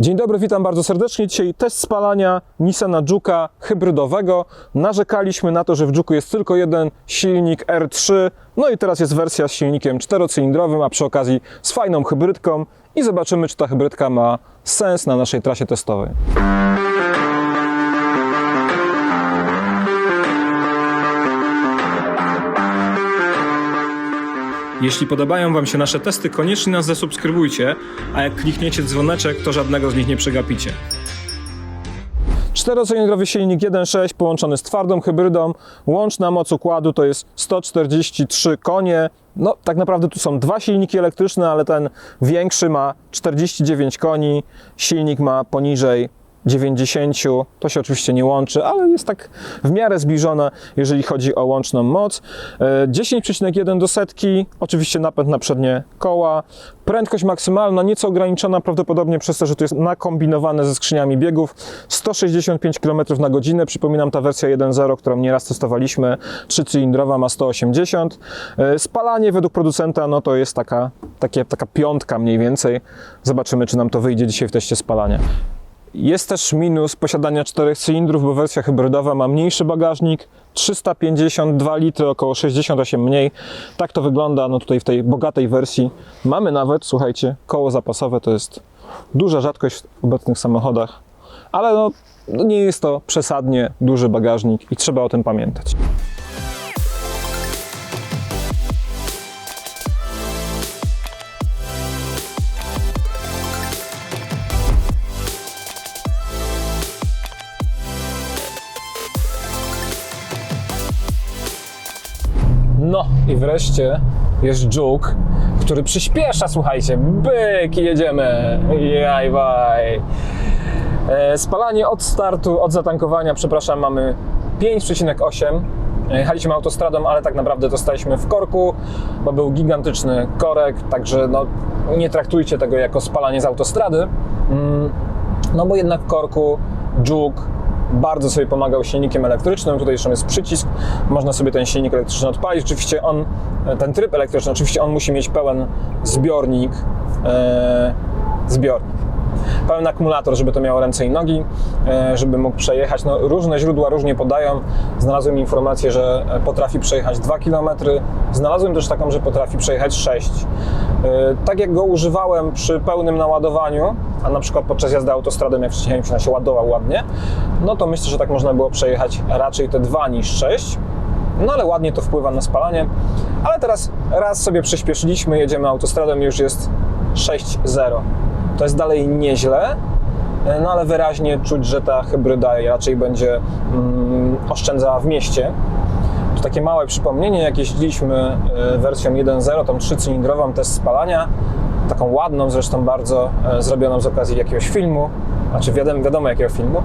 Dzień dobry, witam bardzo serdecznie. Dzisiaj test spalania Nissana Juke'a hybrydowego. Narzekaliśmy na to, że w Juke'u jest tylko jeden silnik R3, no i teraz jest wersja z silnikiem czterocylindrowym, a przy okazji z fajną hybrydką i zobaczymy, czy ta hybrydka ma sens na naszej trasie testowej. Jeśli podobają Wam się nasze testy, koniecznie nas zasubskrybujcie, a jak klikniecie dzwoneczek, to żadnego z nich nie przegapicie. Czterocylindrowy silnik 1.6 połączony z twardą hybrydą. Łączna moc układu to jest 143 konie. No, tak naprawdę tu są dwa silniki elektryczne, ale ten większy ma 49 koni. Silnik ma poniżej 90. To się oczywiście nie łączy, ale jest tak w miarę zbliżone, jeżeli chodzi o łączną moc. E, 10,1 do setki, oczywiście napęd na przednie koła. Prędkość maksymalna, nieco ograniczona prawdopodobnie przez to, że to jest nakombinowane ze skrzyniami biegów. 165 km na godzinę. Przypominam, ta wersja 1.0, którą nieraz testowaliśmy, trzycylindrowa ma 180. E, Spalanie według producenta, no to jest taka, takie, taka piątka mniej więcej. Zobaczymy, czy nam to wyjdzie dzisiaj w teście spalania. Jest też minus posiadania czterech cylindrów, bo wersja hybrydowa ma mniejszy bagażnik, 352 litry, około 68 mniej. Tak to wygląda no tutaj w tej bogatej wersji. Mamy nawet, słuchajcie, koło zapasowe, to jest duża rzadkość w obecnych samochodach, ale no, no nie jest to przesadnie duży bagażnik i trzeba o tym pamiętać. Wreszcie jest Juke, który przyspiesza, słuchajcie, byk jedziemy, jaj baj. E, Spalanie od startu, od zatankowania, przepraszam, mamy 5,8. Jechaliśmy autostradą, ale tak naprawdę to staliśmy w korku, bo był gigantyczny korek, także no, nie traktujcie tego jako spalanie z autostrady. Mm, No bo jednak w korku Juke bardzo sobie pomagał silnikiem elektrycznym. Tutaj jeszcze jest przycisk, można sobie ten silnik elektryczny odpalić. Oczywiście on, ten tryb elektryczny, oczywiście on musi mieć pełen zbiornik, e, zbiornik. Pełen akumulator, żeby to miało ręce i nogi, e, żeby mógł przejechać. No, różne źródła różnie podają. Znalazłem informację, że potrafi przejechać 2 km. Znalazłem też taką, że potrafi przejechać 6. E, Tak jak go używałem przy pełnym naładowaniu, a na przykład podczas jazdy autostradą, jak wcześniej się ładował ładnie, no to myślę, że tak można było przejechać raczej te 2 niż 6. No ale ładnie to wpływa na spalanie. Ale teraz raz sobie przyspieszyliśmy, jedziemy autostradą już jest 6.0. To jest dalej nieźle, no ale wyraźnie czuć, że ta hybryda raczej będzie mm, oszczędzała w mieście. To takie małe przypomnienie, jak jeździliśmy e, wersją 1.0, tą trzycylindrową test spalania, taką ładną zresztą bardzo, e, zrobioną z okazji jakiegoś filmu, znaczy wiadomo, wiadomo jakiego filmu,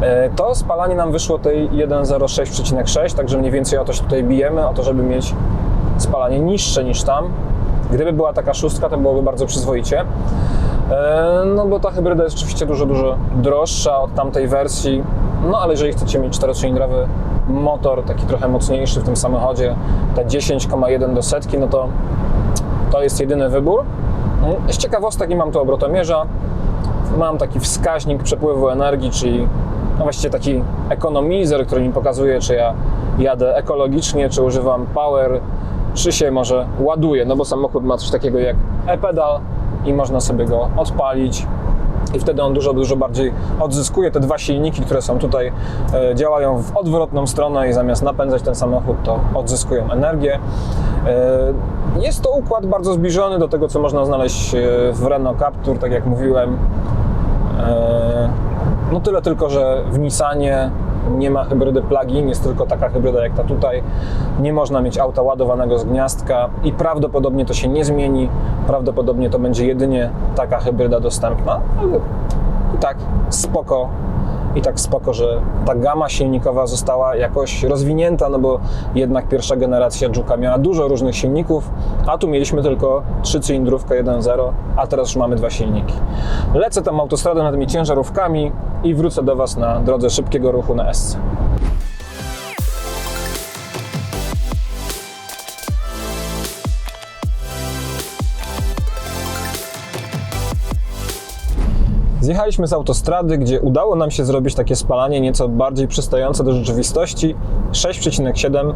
e, to spalanie nam wyszło tej 1.06,6, także mniej więcej o to się tutaj bijemy, o to, żeby mieć spalanie niższe niż tam. Gdyby była taka szóstka, to byłoby bardzo przyzwoicie. E, No bo ta hybryda jest oczywiście dużo, dużo droższa od tamtej wersji. No ale jeżeli chcecie mieć czterocylindrowy motor, taki trochę mocniejszy w tym samochodzie, te 10,1 do setki, no to to jest jedyny wybór. Z ciekawostek nie mam tu obrotomierza. Mam taki wskaźnik przepływu energii, czyli no właściwie taki ekonomizer, który mi pokazuje, czy ja jadę ekologicznie, czy używam power, czy się może ładuje, no bo samochód ma coś takiego jak e-pedal i można sobie go odpalić i wtedy on dużo, dużo bardziej odzyskuje. Te dwa silniki, które są tutaj, e, działają w odwrotną stronę i zamiast napędzać ten samochód, to odzyskują energię. E, Jest to układ bardzo zbliżony do tego, co można znaleźć e, w Renault Captur, tak jak mówiłem. No tyle tylko, że w Nissanie nie ma hybrydy plug-in, jest tylko taka hybryda jak ta tutaj. Nie można mieć auta ładowanego z gniazdka i prawdopodobnie to się nie zmieni. Prawdopodobnie to będzie jedynie taka hybryda dostępna, tak spoko. I tak spoko, że ta gama silnikowa została jakoś rozwinięta, no bo jednak pierwsza generacja Juke'a miała dużo różnych silników, a tu mieliśmy tylko trzycylindrówkę 1.0, a teraz już mamy dwa silniki. Lecę tam autostradą nad tymi ciężarówkami i wrócę do Was na drodze szybkiego ruchu na SC. Zjechaliśmy z autostrady, gdzie udało nam się zrobić takie spalanie nieco bardziej przystające do rzeczywistości. 6,7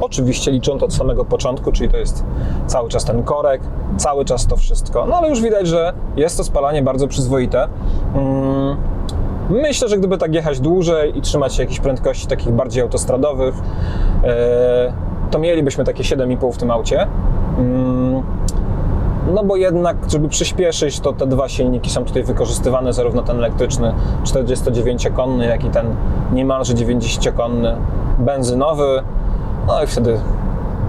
oczywiście licząc od samego początku, czyli to jest cały czas ten korek, cały czas to wszystko. No ale już widać, że jest to spalanie bardzo przyzwoite. Mm, Myślę, że gdyby tak jechać dłużej i trzymać się jakichś prędkości takich bardziej autostradowych, e, to mielibyśmy takie 7,5 w tym aucie. No bo jednak, żeby przyspieszyć, to te dwa silniki są tutaj wykorzystywane, zarówno ten elektryczny 49-konny, jak i ten niemalże 90-konny benzynowy. No i wtedy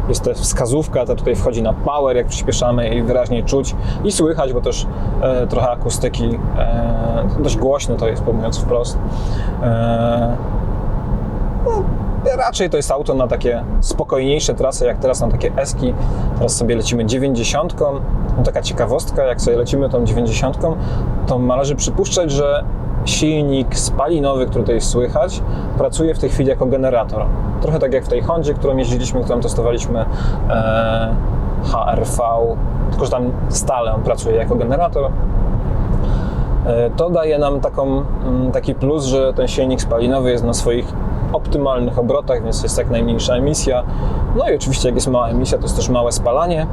jest ta wskazówka, ta tutaj wchodzi na power, jak przyspieszamy i wyraźnie czuć i słychać, bo też e, trochę akustyki, e, dość głośno to jest, mówiąc wprost. E, no, raczej to jest auto na takie spokojniejsze trasy, jak teraz na takie eski. Teraz sobie lecimy 90. No, taka ciekawostka, jak sobie lecimy tą 90, to należy przypuszczać, że silnik spalinowy, który tutaj słychać, pracuje w tej chwili jako generator. Trochę tak jak w tej Hondzie, którą jeździliśmy, którą testowaliśmy e, HRV, tylko że tam stale on pracuje jako generator. E, To daje nam taką, mm, taki plus, że ten silnik spalinowy jest na swoich optymalnych obrotach, więc jest jak najmniejsza emisja. No i oczywiście jak jest mała emisja, to jest też małe spalanie.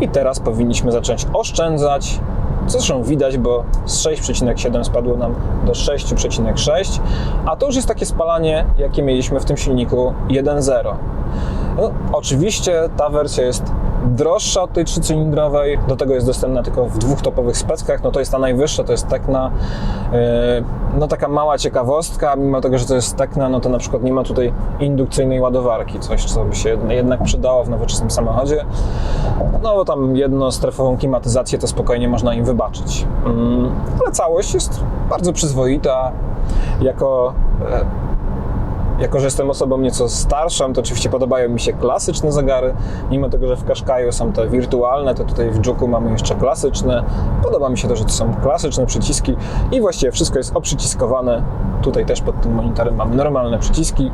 I teraz powinniśmy zacząć oszczędzać, zresztą widać, bo z 6,7 spadło nam do 6,6, a to już jest takie spalanie, jakie mieliśmy w tym silniku 1.0. No, oczywiście ta wersja jest droższa od tej trzycylindrowej, do tego jest dostępna tylko w dwóch topowych speckach, no to jest ta najwyższa, to jest Tekna. Yy, No taka mała ciekawostka, mimo tego, że to jest Tekna, no to na przykład nie ma tutaj indukcyjnej ładowarki, coś co by się jednak przydało w nowoczesnym samochodzie. No bo tam jednostrefową klimatyzację to spokojnie można im wybaczyć. Mm, Ale całość jest bardzo przyzwoita, jako e, jako, że jestem osobą nieco starszą, to oczywiście podobają mi się klasyczne zegary. Mimo tego, że w Qashqaiu są te wirtualne, to tutaj w Juku mamy jeszcze klasyczne. Podoba mi się to, że to są klasyczne przyciski i właściwie wszystko jest oprzyciskowane. Tutaj też pod tym monitorem mamy normalne przyciski.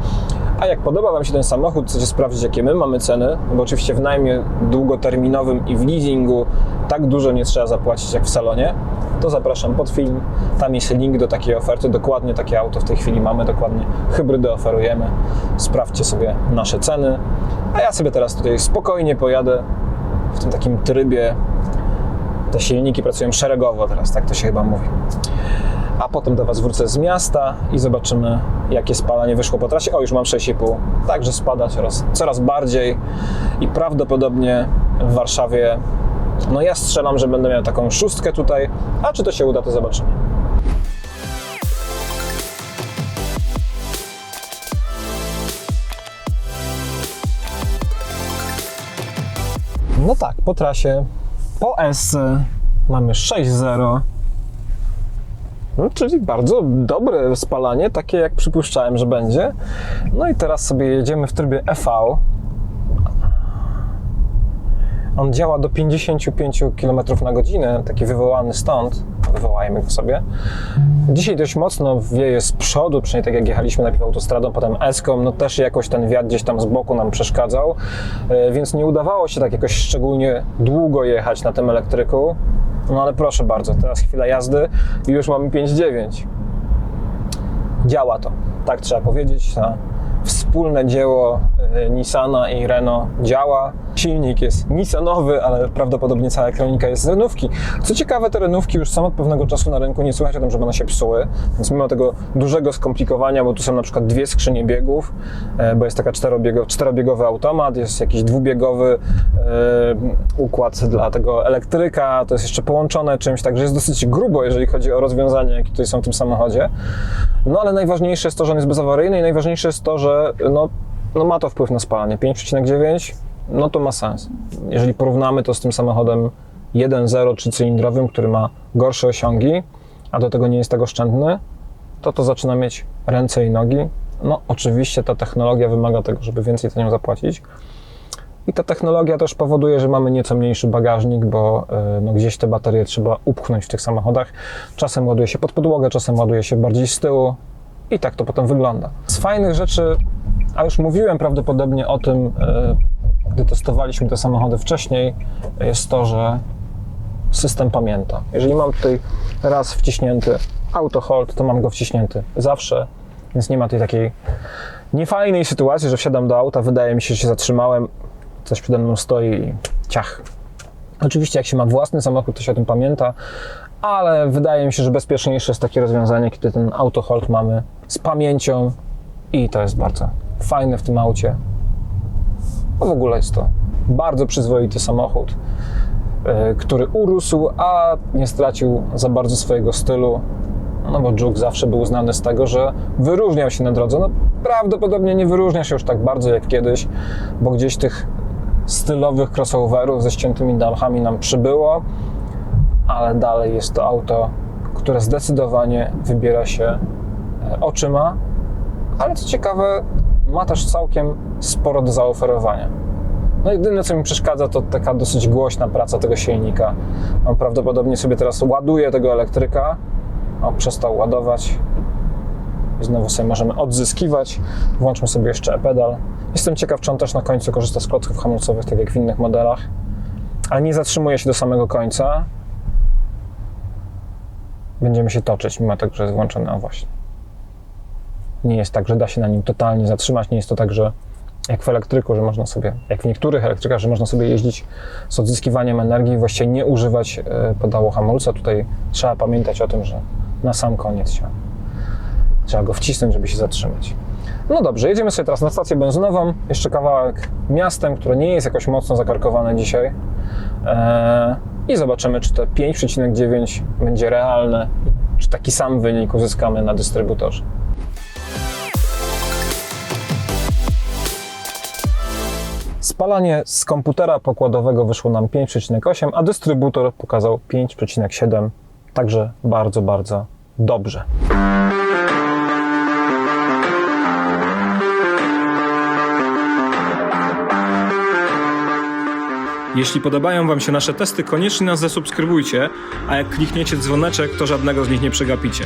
A jak podoba Wam się ten samochód, chcecie sprawdzić, jakie my mamy ceny, bo oczywiście w najmie długoterminowym i w leasingu tak dużo nie trzeba zapłacić jak w salonie, to zapraszam pod film. Tam jest link do takiej oferty. Dokładnie takie auto w tej chwili mamy, dokładnie hybrydy oferujemy. Sprawdźcie sobie nasze ceny. A ja sobie teraz tutaj spokojnie pojadę w tym takim trybie. Te silniki pracują szeregowo teraz, tak to się chyba mówi. A potem do Was wrócę z miasta i zobaczymy, jakie spalanie wyszło po trasie. O, już mam 6,5, także spada coraz, coraz bardziej i prawdopodobnie w Warszawie no ja strzelam, że będę miał taką szóstkę tutaj, a czy to się uda, to zobaczymy. No tak, po trasie, po S mamy 6.0, no, czyli bardzo dobre spalanie, takie jak przypuszczałem, że będzie. No i teraz sobie jedziemy w trybie EV, on działa do 55 km na godzinę, taki wywołany stąd. Wywołajmy go sobie. Dzisiaj dość mocno wieje z przodu, przynajmniej tak jak jechaliśmy najpierw autostradą, potem eską, no też jakoś ten wiatr gdzieś tam z boku nam przeszkadzał, e, więc nie udawało się tak jakoś szczególnie długo jechać na tym elektryku. No ale proszę bardzo, teraz chwila jazdy i już mamy 5,9. Działa to, tak trzeba powiedzieć. Na wspólne dzieło Nissana i Renault działa. Silnik jest Nissanowy, ale prawdopodobnie cała elektronika jest z Renówki. Co ciekawe, te Renówki już są od pewnego czasu na rynku, nie słychać o tym, żeby one się psuły, więc mimo tego dużego skomplikowania, bo tu są na przykład dwie skrzynie biegów, e, bo jest taka czterobiego, czterobiegowy automat, jest jakiś dwubiegowy e, układ dla tego elektryka, to jest jeszcze połączone czymś, także jest dosyć grubo, jeżeli chodzi o rozwiązania, jakie tutaj są w tym samochodzie. No ale najważniejsze jest to, że on jest bezawaryjny i najważniejsze jest to, że no, no ma to wpływ na spalanie. 5,9 no to ma sens. Jeżeli porównamy to z tym samochodem 1.0 trzycylindrowym, który ma gorsze osiągi, a do tego nie jest tak oszczędny, to to zaczyna mieć ręce i nogi. No oczywiście ta technologia wymaga tego, żeby więcej za nią zapłacić. I ta technologia też powoduje, że mamy nieco mniejszy bagażnik, bo y, no, gdzieś te baterie trzeba upchnąć w tych samochodach. Czasem ładuje się pod podłogę, czasem ładuje się bardziej z tyłu i tak to potem wygląda. Z fajnych rzeczy, a już mówiłem prawdopodobnie o tym, y, gdy testowaliśmy te samochody wcześniej, jest to, że system pamięta. Jeżeli mam tutaj raz wciśnięty auto hold, to mam go wciśnięty zawsze, więc nie ma tej takiej niefajnej sytuacji, że wsiadam do auta, wydaje mi się, że się zatrzymałem, coś przede mną stoi i ciach. Oczywiście jak się ma własny samochód, to się o tym pamięta, ale wydaje mi się, że bezpieczniejsze jest takie rozwiązanie, kiedy ten auto hold mamy z pamięcią i to jest bardzo fajne w tym aucie. No w ogóle jest to bardzo przyzwoity samochód, yy, który urósł, a nie stracił za bardzo swojego stylu. No bo Juke zawsze był znany z tego, że wyróżniał się na drodze. No prawdopodobnie nie wyróżnia się już tak bardzo jak kiedyś, bo gdzieś tych stylowych crossoverów ze ściętymi dachami nam przybyło, ale dalej jest to auto, które zdecydowanie wybiera się e, oczyma, ale co ciekawe, ma też całkiem sporo do zaoferowania. No jedyne, co mi przeszkadza, to taka dosyć głośna praca tego silnika. On prawdopodobnie sobie teraz ładuje tego elektryka. O, przestał ładować. I znowu sobie możemy odzyskiwać. Włączmy sobie jeszcze e-pedal. Jestem ciekaw, czy on też na końcu korzysta z klocków hamulcowych, tak jak w innych modelach. Ale nie zatrzymuje się do samego końca. Będziemy się toczyć, mimo tego, że jest włączony. O właśnie. Nie jest tak, że da się na nim totalnie zatrzymać. Nie jest to tak, że jak w elektryku, że można sobie, jak w niektórych elektrykach, że można sobie jeździć z odzyskiwaniem energii i właściwie nie używać e, pedału hamulca. Tutaj trzeba pamiętać o tym, że na sam koniec się trzeba go wcisnąć, żeby się zatrzymać. No dobrze, jedziemy sobie teraz na stację benzynową. Jeszcze kawałek miastem, które nie jest jakoś mocno zakarkowane dzisiaj. Eee, I zobaczymy, czy te 5,9 będzie realne, czy taki sam wynik uzyskamy na dystrybutorze. Spalanie z komputera pokładowego wyszło nam 5,8, a dystrybutor pokazał 5,7. Także bardzo, bardzo dobrze. Jeśli podobają Wam się nasze testy, koniecznie nas zasubskrybujcie, a jak klikniecie dzwoneczek, to żadnego z nich nie przegapicie.